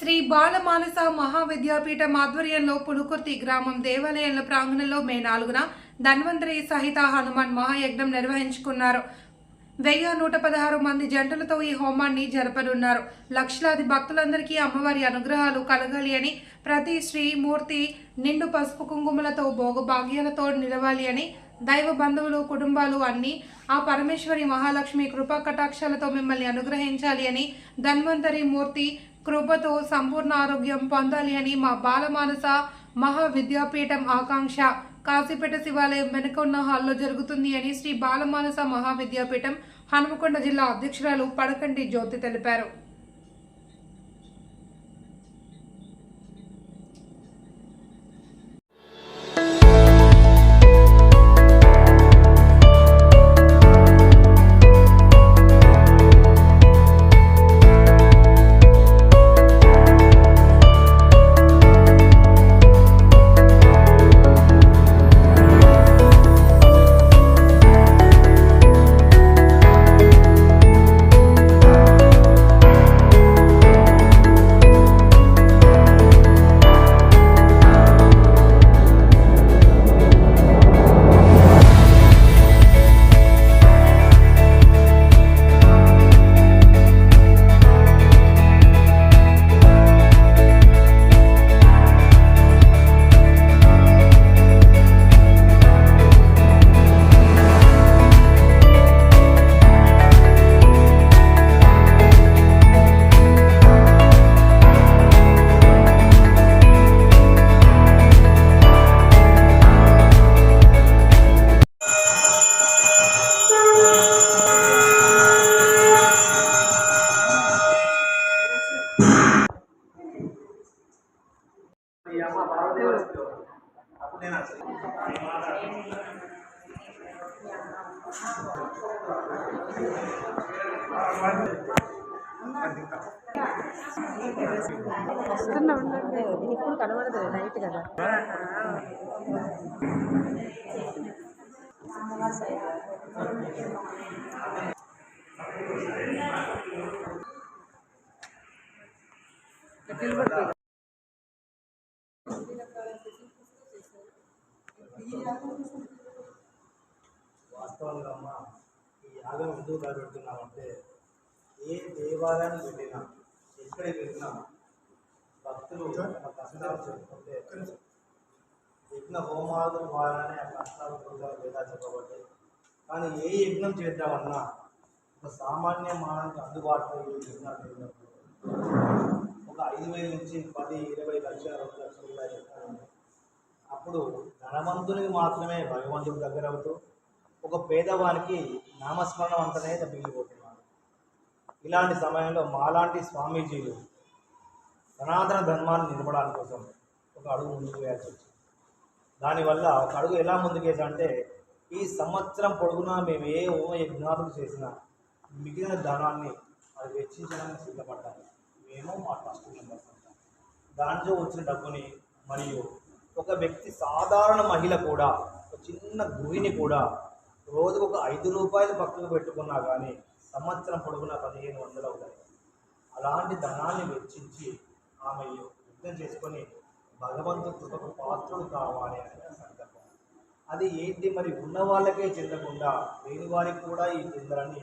శ్రీ బాలమానస మహావిద్యాపీఠం ఆధ్వర్యంలో పులుకుర్తి గ్రామం దేవాలయంలో ప్రాంగణంలో మే నాలుగున ధన్వంతరి సహిత హనుమాన్ మహాయజ్ఞం నిర్వహించుకున్నారు. వెయ్యి నూట పదహారు మంది జంటలతో ఈ హోమాన్ని జరపనున్నారు. లక్షలాది భక్తులందరికీ అమ్మవారి అనుగ్రహాలు కలగాలి అని ప్రతి శ్రీమూర్తి నిండు పసుపు కుంకుమలతో భోగభాగ్యాలతో నిలవాలి అని దైవ బంధువులు కుటుంబాలు అన్ని ఆ పరమేశ్వరి మహాలక్ష్మి కృపా కటాక్షాలతో మిమ్మల్ని అనుగ్రహించాలి అని ధన్వంతరి మూర్తి కృపతో సంపూర్ణ ఆరోగ్యం పొందాలి అని మా బాలమానస మహావిద్యాపీఠం ఆకాంక్ష. కాశీపేట శివాలయం వెనుక ఉన్న హాల్లో జరుగుతుంది అని శ్రీ బాలమానస మహావిద్యాపీఠం హనుమకొండ జిల్లా అధ్యక్షురాలు పడకంటి జ్యోతి తెలిపారు. వస్తున్నా ఉండండి ఇప్పుడు కనబడదు నైట్ కదా వాస్తవంగా ఎందుకు పెడుతున్నామంటే ఏ దేవాలయాన్ని వెళ్ళినా ఎక్కడికి వెళ్ళినా భక్తులు కష్టాలు చెప్పుకుంటే యజ్ఞ హోమాలు ద్వారానే ఆ కష్టాలు పొందాలి లేదా చెప్పబట్టి. కానీ ఏ యజ్ఞం చేద్దామన్నా ఒక సామాన్య మానవునికి అందుబాటులో ఈ యజ్ఞాలు ఒక ఐదు వేల నుంచి పది ఇరవై లక్షల రెండు లక్షల రూపాయలు అప్పుడు ధనవంతునికి మాత్రమే భగవంతుడి దగ్గర అవుతూ ఒక పేదవానికి నామస్మరణం అంటనే మిగిలిపోతున్నారు ఇలాంటి సమయంలో మాలాంటి స్వామీజీలు సనాతన ధర్మాన్ని నిలబడానికి కోసం ఒక అడుగు ముందుకు వేయాల్సి వచ్చింది. దానివల్ల ఒక అడుగు ఎలా ముందుకు వేసామంటే ఈ సంవత్సరం పొడుగునా మేము ఏ హోమ యజ్ఞాతులు చేసినా మిగిలిన ధనాన్ని అది వెచ్చించడానికి సిద్ధపడ్డాము. మేము మా ట్రస్ట్ మెంబర్స్ అంటాం దాంట్లో వచ్చిన డబ్బుని మరియు ఒక వ్యక్తి సాధారణ మహిళ కూడా ఒక చిన్న గృహిణి కూడా రోజుకు ఒక ఐదు రూపాయలు పక్కకు పెట్టుకున్నా కానీ సంవత్సరం పొడుగున పదిహేను వందలు అవుతాయి. అలాంటి ధనాన్ని వెచ్చించి ఆమె యుద్ధం చేసుకొని భగవంతుడు కృపకు పాత్రుడు కావాలి అనే సందర్భం అది ఏంటి మరి? ఉన్న వాళ్ళకే చెందకుండా లేని వారికి కూడా ఈ చెందరని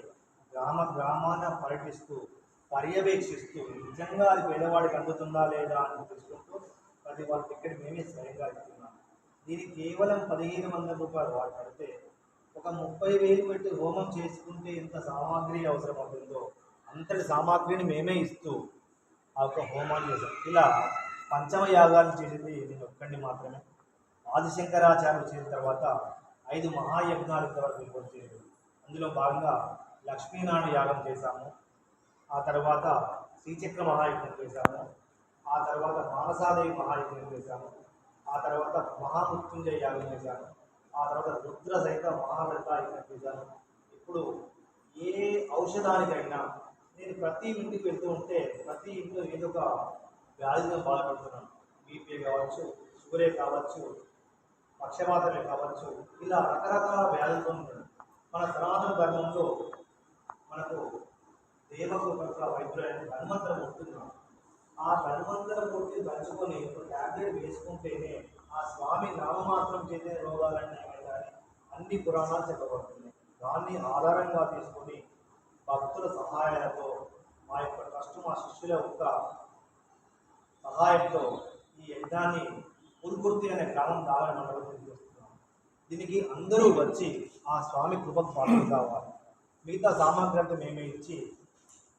గ్రామ గ్రామాన పర్యటిస్తూ పర్యవేక్షిస్తూ నిజంగా అది పేదవాడికి అందుతుందా లేదా అని తెలుసుకుంటూ ప్రతి వాళ్ళ టికెట్ మేమే స్వయంగా ఇస్తున్నాం. దీనికి కేవలం పదిహేను వందల రూపాయలు వాడు కడితే ఒక ముప్పై వేలు పెట్టి హోమం చేసుకుంటే ఎంత సామాగ్రి అవసరం అవుతుందో అంతటి సామాగ్రిని మేమే ఇస్తూ ఆ యొక్క హోమాన్ని చేసాం ఇలా పంచమ యాగాలు చేసింది నేను ఒక్కడిని మాత్రమే. ఆదిశంకరాచార్యులు చేసిన తర్వాత ఐదు మహాయజ్ఞాలు ఇంతవరకు వెళ్ళిపోతుంది అందులో భాగంగా లక్ష్మీనారాయణ యాగం చేశాము. ఆ తర్వాత శ్రీచక్ర మహాయజ్ఞం చేశాము. ఆ తర్వాత మానసాదేవి మహాయజ్ఞం చేశాము. ఆ తర్వాత మహామృత్యుంజయ యాగం చేశాను ఆ తర్వాత రుద్ర సహిత మహావ్రత యజ్ఞం చేశాను ఇప్పుడు ఏ ఔషధానికైనా నేను ప్రతి ఇంటికి వెళ్తూ ఉంటే ప్రతి ఇంట్లో ఏదో ఒక వ్యాధితో బాధపడుతున్నాను. బీపీ కావచ్చు షుగరే కావచ్చు పక్షపాతమే కావచ్చు ఇలా రకరకాల వ్యాధులతో ఉంటాడు మన సనాతన ధర్మంలో మనకు దేవకు వైద్యులైన ధన్వంతరం ఉంటున్నాం ఆ ధన్వంతరం కొట్టి దంచుకొని ఒక ట్యాబ్లెట్ వేసుకుంటేనే ఆ స్వామి నామమాత్రం చేసే రోగాలన్నీ అన్ని పురాణాలు చెప్పబడుతున్నాయి. దాన్ని ఆధారంగా తీసుకొని భక్తుల సహాయాలతో మా యొక్క ట్రస్ట్ మా శిష్యుల యొక్క సహాయంతో ఈ యజ్ఞాన్ని పుల్కుర్తి అనే గ్రామం దావన మండలం దీనికి అందరూ వచ్చి ఆ స్వామి కృపకు పాత్రలు కావాలి. మిగతా సామాగ్రి అంతా మేమే ఇచ్చి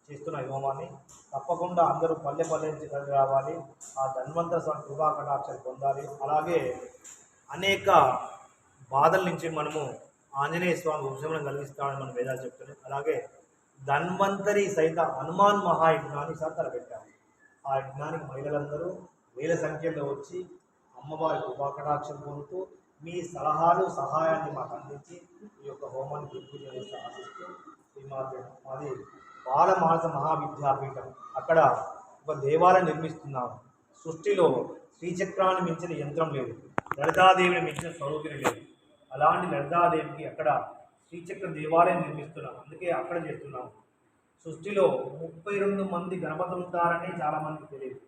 చేస్తున్న హోమాన్ని తప్పకుండా అందరూ పల్లె పల్లె నుంచి కలిసి రావాలి. ఆ ధన్వంతర స్వామి కృపా కటాక్షలు పొందాలి. అలాగే అనేక బాధల నుంచి మనము ఆంజనేయ స్వామి ఉపశమనం కలిగిస్తామని మనం వేదాలు చెప్తున్నాయి. అలాగే ధన్వంతరి సహిత హనుమాన్ మహాయజ్ఞాన్ని సార్ పెట్టాము ఆ యజ్ఞానికి మహిళలందరూ వేల సంఖ్యలో వచ్చి అమ్మవారి కృపాకటాక్షం పొందుతూ మీ సలహాలు సహాయాన్ని మాకు అందించి ఈ యొక్క హోమాన్ని గుర్తు చేసి ఆశిస్తూ శ్రీమాత మాది బాలమానస మహావిద్యాపీఠం. అక్కడ ఒక దేవాలయం నిర్మిస్తున్నాము సృష్టిలో శ్రీచక్రాన్ని మించిన యంత్రం లేదు. లలితాదేవిని మించిన స్వరూపిణి లేదు. అలాంటి లలితాదేవికి అక్కడ శ్రీచక్ర దేవాలయం నిర్మిస్తున్నాం. అందుకే అక్కడ చేస్తున్నాము సృష్టిలో ముప్పై రెండు మంది గణపతులు ఉంటారని చాలామందికి తెలియదు.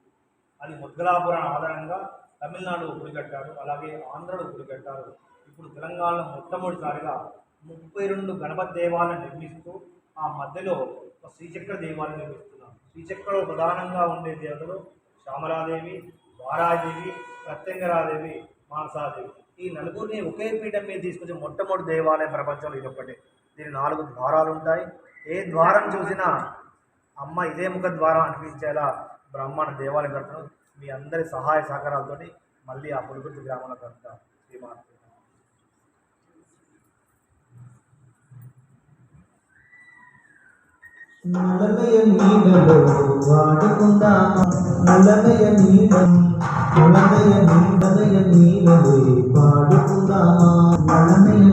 అది ముద్గలాపురం ఆధారంగా తమిళనాడు గుడి కట్టారు అలాగే ఆంధ్రలో గుడి కట్టారు ఇప్పుడు తెలంగాణలో మొట్టమొదటిసారిగా ముప్పై రెండు గణపతి దేవాలయం నిర్మిస్తూ ఆ మధ్యలో ఒక శ్రీచక్ర దేవాలయం నిర్మిస్తున్నాం. శ్రీచక్రలో ప్రధానంగా ఉండే దేవతలు శ్యామలాదేవి వారాదేవి ప్రత్యంగరాదేవి మానసాదేవి. ఈ నలుగురిని ఒకే పీఠం మీద తీసుకొచ్చి మొట్టమొదటి దేవాలయం ప్రపంచంలో ఇది ఒకటి దీని నాలుగు ద్వారాలు ఉంటాయి. ఏ ద్వారం చూసినా అమ్మ ఇదే ముఖ ద్వారం అనిపించేలా బ్రహ్మాండ దేవాలయం కడతాను మీ అందరి సహాయ సహకారాలతోటి మళ్ళీ ఆ పులిగుర్తి గ్రామంలో కడతాం. శ్రీమాన్ నలమయ నీడలో వాడుకుందామా నలమయ నీడ குழந்தைய நீ பாடுகுந்தாமா குழந்தைய